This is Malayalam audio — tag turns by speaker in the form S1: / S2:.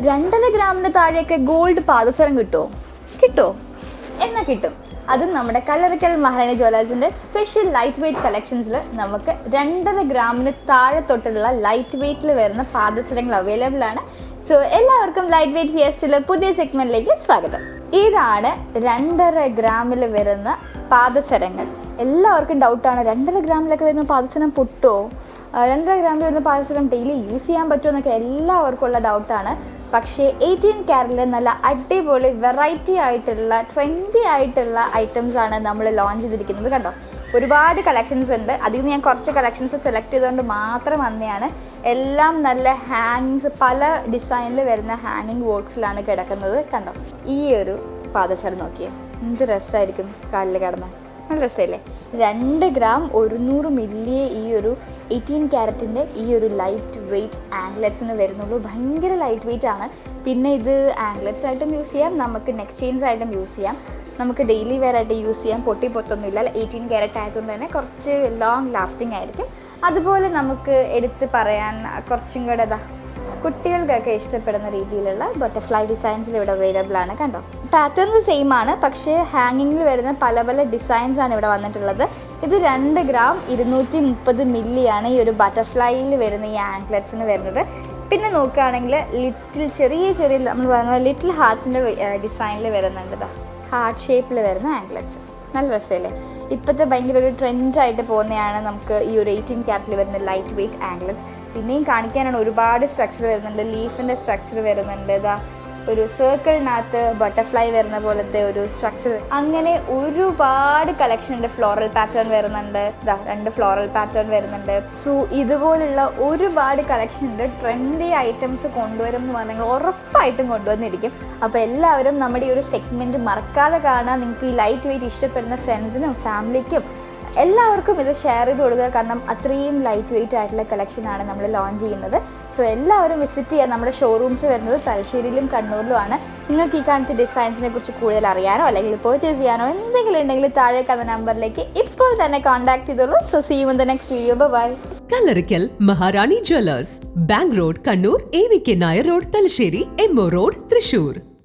S1: രണ്ടര ഗ്രാമിന് താഴെയൊക്കെ ഗോൾഡ് പാദസരം കിട്ടുമോ കിട്ടുമോ എന്നാ കിട്ടും? അതും നമ്മുടെ കല്ലറക്കൽ മഹാരാണി ജ്വല്ലേഴ്സിന്റെ സ്പെഷ്യൽ ലൈറ്റ് വെയിറ്റ് കളക്ഷൻസിൽ നമുക്ക് രണ്ടര ഗ്രാമിന് താഴെ തൊട്ടുള്ള ലൈറ്റ് വെയിറ്റിൽ വരുന്ന പാദസരങ്ങൾ അവൈലബിൾ ആണ്. സോ എല്ലാവർക്കും ലൈറ്റ് വെയിറ്റ് ഫിയസ്റ്റിലെ പുതിയ സെഗ്മെന്റിലേക്ക് സ്വാഗതം. ഇതാണ് രണ്ടര ഗ്രാമിൽ വരുന്ന പാദസരങ്ങൾ. എല്ലാവർക്കും ഡൗട്ടാണ് രണ്ടര ഗ്രാമിലൊക്കെ വരുന്ന പാദസരം പൊട്ടുമോ ആ, രണ്ടര ഗ്രാമിൽ വരുന്ന പാദസരം ഡെയിലി യൂസ് ചെയ്യാൻ പറ്റുമോ എന്നൊക്കെ എല്ലാവർക്കും ഉള്ള ഡൗട്ടാണ് പക്ഷേ എയ്റ്റീൻ ക്യാരറ്റിൽ നല്ല അടിപൊളി വെറൈറ്റി ആയിട്ടുള്ള ട്രെൻഡി ആയിട്ടുള്ള ഐറ്റംസ് ആണ് നമ്മൾ ലോഞ്ച് ചെയ്തിരിക്കുന്നത്. കണ്ടോ? ഒരുപാട് കളക്ഷൻസ് ഉണ്ട്. അതിൽ നിന്ന് ഞാൻ കുറച്ച് കളക്ഷൻസ് സെലക്ട് ചെയ്തുകൊണ്ട് മാത്രം വന്നെയാണ് എല്ലാം നല്ല ഹാങ്ങിങ്സ് പല ഡിസൈനിൽ വരുന്ന ഹാങ്ങിങ് വർക്ക്സിലാണ് കിടക്കുന്നത്. കണ്ടോ? ഈ ഒരു പാദസരം നോക്കിയേ. എന്ത് രസമായിരിക്കും കാലിൽ കിടന്നാൽ നല്ല രസമല്ലേ? രണ്ട് ഗ്രാം ഒരുന്നൂറ് മില്ലിയെ ഈ ഒരു എയ്റ്റീൻ ക്യാരറ്റിന്റെ ഈ ഒരു ലൈറ്റ് വെയ്റ്റ് ആംഗ്ലറ്റ്സിന് വരുന്നുള്ളൂ. ഭയങ്കര ലൈറ്റ് വെയ്റ്റ് ആണ്. പിന്നെ ഇത് ആംഗ്ലറ്റ്സ് ആയിട്ടും യൂസ് ചെയ്യാം. നമുക്ക് നെക്ക് ചെയിൻസ് ആയിട്ടും യൂസ് ചെയ്യാം. നമുക്ക് ഡെയിലി വെയർ ആയിട്ട് യൂസ് ചെയ്യാം. പൊട്ടി പൊത്തൊന്നുമില്ല എയ്റ്റീൻ ക്യാരറ്റ് ആയതുകൊണ്ട് തന്നെ കുറച്ച് ലോങ് ലാസ്റ്റിംഗ് ആയിരിക്കും. അതുപോലെ നമുക്ക് എടുത്ത് പറയാൻ കുറച്ചും കൂടെ ഇതാ കുട്ടികൾക്കൊക്കെ ഇഷ്ടപ്പെടുന്ന രീതിയിലുള്ള ബട്ടർഫ്ലൈ ഡിസൈൻസിൽ ഇവിടെ അവൈലബിൾ ആണ്. കണ്ടോ? പാറ്റേൺ സെയിം ആണ്. പക്ഷേ ഹാങ്ങിങ്ങിൽ വരുന്ന പല പല ഡിസൈൻസ് ആണ് ഇവിടെ വന്നിട്ടുള്ളത്. ഇത് രണ്ട് ഗ്രാം ഇരുന്നൂറ്റി മുപ്പത് മില്ലിയാണ് ഈ ഒരു ബട്ടർഫ്ലൈയിൽ വരുന്ന ഈ ആങ്ക്ലെറ്റ്സിന് വരുന്നത്. പിന്നെ നോക്കുകയാണെങ്കിൽ ലിറ്റിൽ ചെറിയ ചെറിയ നമ്മൾ പറയുന്ന ലിറ്റിൽ ഹാർട്സിന്റെ ഡിസൈനിൽ വരുന്നുണ്ട് ഹാർട്ട് ഷേപ്പിൽ വരുന്ന ആങ്ക്ലെറ്റ്സ് നല്ല രസമല്ലേ? ഇപ്പോഴത്തെ ഭയങ്കര ഒരു ട്രെൻഡായിട്ട് പോകുന്നതാണ് നമുക്ക് ഈ ഒരു എയ്റ്റീൻ ക്യാരറ്റിൽ വരുന്ന ലൈറ്റ് വെയ്റ്റ് ആംഗ്ലറ്റ്സ് പിന്നെയും കാണിക്കാനാണ് ഒരുപാട് സ്ട്രക്ചർ വരുന്നുണ്ട്. ലീഫിന്റെ സ്ട്രക്ചർ വരുന്നുണ്ട്. ഇതാ ഒരു സർക്കിളിനകത്ത് ബട്ടർഫ്ലൈ വരുന്ന പോലത്തെ ഒരു സ്ട്രക്ചർ അങ്ങനെ ഒരുപാട് കളക്ഷൻ ഉണ്ട്. ഫ്ലോറൽ പാറ്റേൺ വരുന്നുണ്ട്. രണ്ട് ഫ്ലോറൽ പാറ്റേൺ വരുന്നുണ്ട്. സോ ഇതുപോലുള്ള ഒരുപാട് കളക്ഷൻ ഉണ്ട്. ട്രെൻഡി ഐറ്റംസ് കൊണ്ടുവരും എന്ന് പറഞ്ഞെങ്കിൽ ഉറപ്പായിട്ടും കൊണ്ടുവന്നിരിക്കും. അപ്പോൾ എല്ലാവരും നമ്മുടെ ഈ ഒരു സെഗ്മെന്റ് മറക്കാതെ കാണാൻ നിങ്ങൾക്ക് ഈ ലൈറ്റ് വെയിറ്റ് ഇഷ്ടപ്പെടുന്ന ഫ്രണ്ട്സിനും ഫാമിലിക്കും എല്ലാവർക്കും ഇത് ഷെയർ ചെയ്ത് കൊടുക്കുക. കാരണം അത്രയും ലൈറ്റ് വെയിറ്റ് ആയിട്ടുള്ള കളക്ഷനാണ് നമ്മൾ ലോഞ്ച് ചെയ്യുന്നത്. സോ എല്ലാവരും വിസിറ്റ് ചെയ്യാൻ നമ്മുടെ ഷോറൂംസ് വരുന്നത് തലശ്ശേരിയിലും കണ്ണൂരിലുമാണ്. നിങ്ങൾക്ക് ഈ കാണിച്ച ഡിസൈൻസിനെ കുറിച്ച് കൂടുതൽ അറിയാനോ അല്ലെങ്കിൽ പർച്ചേസ് ചെയ്യാനോ എന്തെങ്കിലും ഉണ്ടെങ്കിൽ താഴെ അത് നമ്പറിലേക്ക് ഇപ്പോൾ തന്നെ കോൺടാക്ട് ചെയ്തോളൂ. So see you the next video bye
S2: Kallarikkal Maharani jewellers bank road Kannur A V K Nair road Thalassery M O road Thrissur.